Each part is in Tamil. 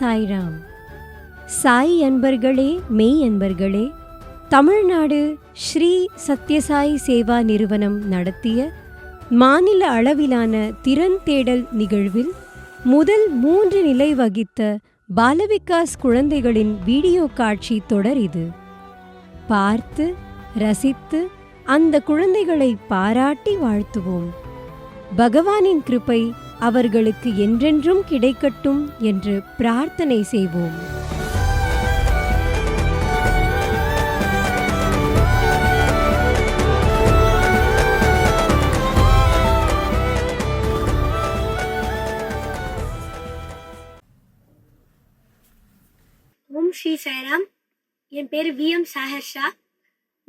சாய்ராம். சாய் அன்பர்களே மெய் அன்பர்களே தமிழ்நாடு ஸ்ரீ சத்யசாய் சேவா நிறுவனம் நடத்திய மாநில அளவிலான திறன் தேடல் நிகழ்வில் முதல் மூன்று நிலை வகித்த பாலவிகாஸ் குழந்தைகளின் வீடியோ காட்சி தொடர் இது. பார்த்து ரசித்து அந்த குழந்தைகளை பாராட்டி வாழ்த்துவோம். பகவானின் கிருப்பை அவர்களுக்கு என்றென்றும் கிடைக்கட்டும் என்று பிரார்த்தனை செய்வோம். ஓம் ஸ்ரீ சாய்ராம். என் பேர் V M Sahar Shah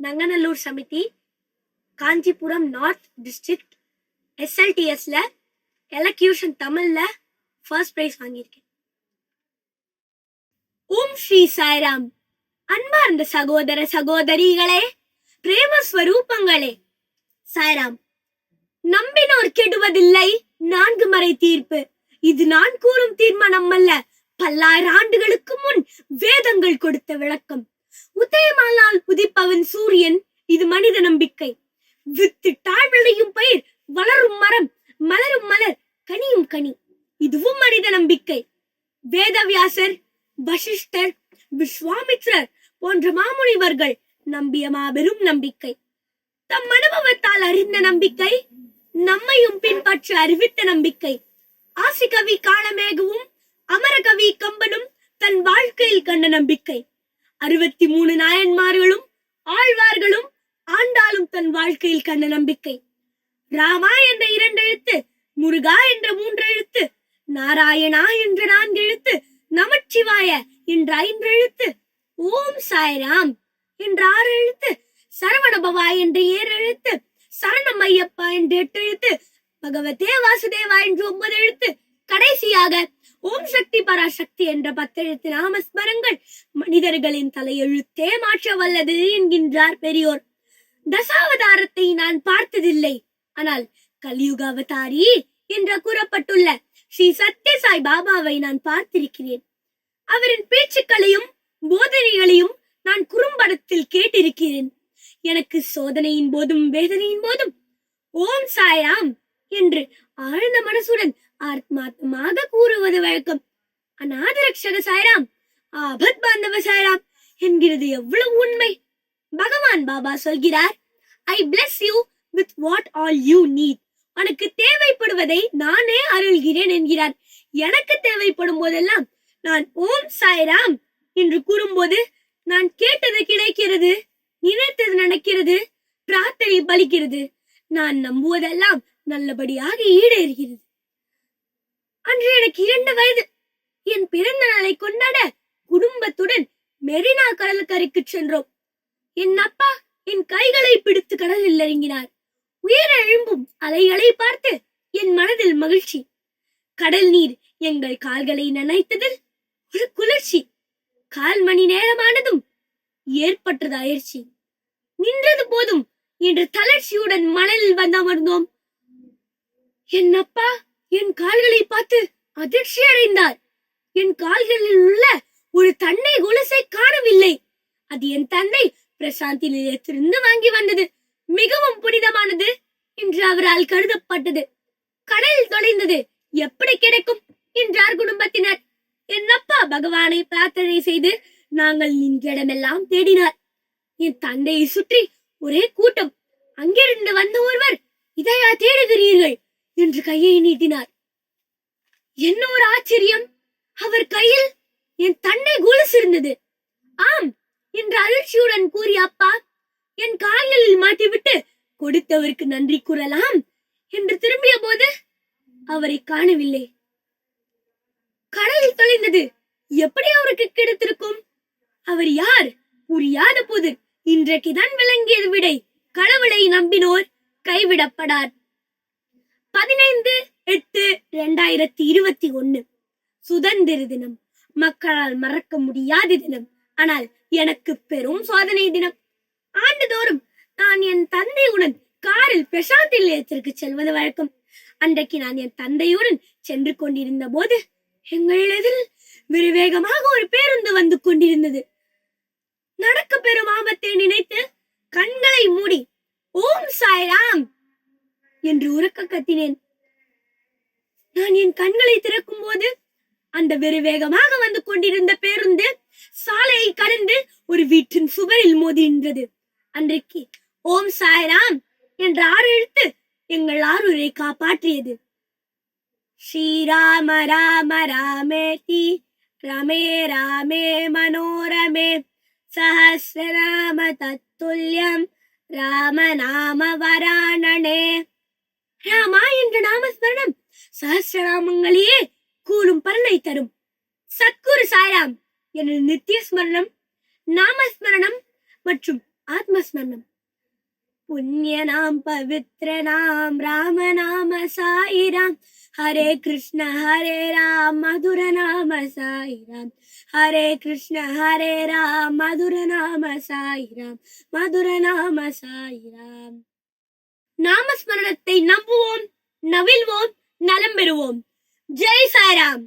Nanganallur Samithi Kanchipuram north district எஸ்எல்டிஎஸ்ல elocution தமிழ்ல ஃபர்ஸ்ட் பிரைஸ் வாங்கியிருக்கேன். ஓம் ஸ்ரீ சாய்ராம். அன்பார்ந்த சகோதர சகோதரிகளே பிரேமஸ்வரூபங்களே. சாய்ராம் நம்பினோர் கெடுவதில்லை நான்கு மறை தீர்ப்பு. இது நான் கூறும் தீர்மானம் அல்ல. பல்லாயிரம் ஆண்டுகளுக்கு முன் வேதங்கள் கொடுத்த விளக்கம். உதயமானால் உதிப்பவன் சூரியன் இது மனித நம்பிக்கை. வித்து விளையும் பயிர் வளரும் மரம் மலரும் மலர் கனியும் கனி. இதுவும் மனித நம்பிக்கை. வேதவியாசர் வசிஷ்டர் விஸ்வாமித்ரர் போன்ற மாமுனிவர்கள் நம்பிய மாபெரும் நம்பிக்கை. தம் அனுபவத்தால் அறிந்த நம்பிக்கை நம்மையும் பின்பற்ற அறிவித்த நம்பிக்கை. ஆசிகவி காலமேகவும் அமரகவி கம்பனும் தன் வாழ்க்கையில் கண்ட நம்பிக்கை. அறுபத்தி மூணு நாயன்மார்களும் ஆழ்வார்களும் ஆண்டாளும் தன் வாழ்க்கையில் கண்ட நம்பிக்கை. ராமா என்ற இரண்டு எழுத்து முருகா என்ற மூன்று எழுத்து நாராயணா என்ற நான்கு எழுத்து நமச்சிவாய என்ற ஐந்து எழுத்து ஓம் சாய்ராம் என்ற ஆறு எழுத்து சரவணபவா என்ற ஏழு எழுத்து சரணம் ஐயப்பா என்ற எட்டு எழுத்து பகவதே வாசுதேவா என்று ஒன்பது எழுத்து கடைசியாக ஓம் சக்தி பராசக்தி என்ற பத்தெழுத்து நாமஸ்மரங்கள் மனிதர்களின் தலையெழுத்தே மாற்ற வல்லது என்கின்றார் பெரியோர். தசாவதாரத்தை நான் பார்த்ததில்லை. ஆனால் கலியுக அவதாரி என்று கூறப்பட்டுள்ள ஸ்ரீ சத்யசாய் பாபாவை நான் பார்த்திருக்கிறேன். அவரின் பேச்சுக்களையும் போதனைகளையும் நான் குறும்படத்தில் கேட்டிருக்கிறேன். எனக்கு சோதனையின் போதும் வேதனையின் போதும். ஓம் சாய்ராம் என்று ஆழ்ந்த மனசுடன் ஆத்மாத்மாக கூறுவது வழக்கம். அநாதரக்ஷக சாய்ராம் ஆபத் பாந்தவ சாய்ராம் என்கிறது எவ்வளவு உண்மை. பகவான் பாபா சொல்கிறார் I bless you with what all you need உனக்கு தேவைப்படுவதை நானே அருள்கிறேன் என்கிறார். எனக்கு தேவைப்படும் போதெல்லாம் நான் ஓம் சாய்ராம் என்று கூறும்போது நான் கேட்டது கிடைக்கிறது நினைத்தது நடக்கிறது பிரார்த்தனை பலிக்கிறது. நான் நம்புவதெல்லாம் நல்லபடியாக ஈடேறுகிறது. அன்று எனக்கு இரண்டு வயது. என் பிறந்த நாளை கொண்டாட குடும்பத்துடன் மெரினா கடற்கரைக்கு சென்றோம். என் அப்பா என் கைகளை பிடித்து கடலில் இறங்கினார். உயர எழும்பும் அலைகளை பார்த்து என் மனதில் மகிழ்ச்சி. கடல் நீர் எங்கள் கால்களை நனைத்ததில் ஒரு குளிர்ச்சி. கால் மணி நேரமானதும் ஏற்பட்டது நின்றது போதும் என்று தளர்ச்சியுடன் மணலில் வந்து அமர்ந்தோம். என் அப்பா என் கால்களை பார்த்து அதிர்ச்சி அடைந்தார் என் கால்களில் உள்ள ஒரு தன்னை கொலுசை காணவில்லை. அது என் தந்தை பிரசாந்தி திருந்து வாங்கி வந்தது. மிகவும் புனிதமானது என்று அவரால் கருதப்பட்டது. கடல் தொலைந்தது. எப்படி கிடைக்கும்? என்றார் குடும்பத்தினர். என்னப்பா பகவானை பிரார்த்தனை செய்து நாங்கள் நின்ற இடமெல்லாம் தேடினார். என் தந்தையை சுற்றி ஒரே கூட்டம். அங்கிருந்து வந்த ஒருவர் இதையா தேடுகிறீர்கள்? என்று கையை நீட்டினார். என்ன ஒரு ஆச்சரியம். அவர் கையில் என் தன்னை கொலுசு இருந்தது ஆம் என்று அதிர்ச்சியுடன் கூறிய அப்பா என் கால்களில் மாட்டிவிட்டு கொடுத்தவருக்கு நன்றி கூறலாம் என்று திரும்பிய போது அவரை காணவில்லை. கடலில் தொலைந்தது எப்படி அவருக்கு கிடைத்திருக்கும்? அவர் யார்? புரியாத போது இன்றைக்குதான் விளங்கியது விடை. கடவுளை நம்பினோர் கைவிடப்படார். பதினைந்து எட்டு இரண்டாயிரத்தி இருபத்தி ஒன்னு. சுதந்திர தினம். மக்களால் மறக்க முடியாத தினம். ஆனால் எனக்கு பெரும் சோதனை தினம். ஆண்டுதோறும் நான் என் தந்தையுடன் காரில் பிரசாந்த் நிலையத்திற்கு செல்வது வழக்கம். அன்றைக்கு நான் என் தந்தையுடன் சென்று கொண்டிருந்த போது எங்கள் எதிரில் ஒரு பேருந்து வந்து கொண்டிருந்தது. நடக்க பெறும் ஆபத்தை நினைத்து கண்களை மூடி ஓம் சாய்ராம் என்று உறக்க கத்தினேன். நான் என் கண்களை திறக்கும் போது அந்த விரைவேகமாக வந்து கொண்டிருந்த பேருந்து சாலையை கடந்து ஒரு வீட்டின் சுவரில் மோதி நின்றது. அன்றைக்கு ஓம் சாய்ராம் என்ற ஆறு எழுத்து எங்கள் ஆரூரை காப்பாற்றியது. ஸ்ரீராம ராம ராமேதி ரமே ராமே மனோரமே சஹசிரநாம தத்துல்யம் ராம நாம வராணனே ராமா என்ற நாமஸ்மரணம் சஹசிரநாமங்களையே கூலும் பலனை தரும். சத்குரு சாய்ராம் என்ற நித்திய ஸ்மரணம் நாமஸ்மரணம் மற்றும் ஆத்மஸ்மரணம். புண்ணிய நாம் பவித்ர நாம் ராம நாம சாயிராம் ஹரே கிருஷ்ண ஹரே ராம் மதுர நாம சாயிராம் ஹரே கிருஷ்ண ஹரே ராம் மதுர நாம சாயிராம் மதுர நாம சாயிராம் நாமஸ்மரணத்தை நம்புவோம் நவில்வோம் நலம் பெறுவோம். ஜெய் சாய்ராம்.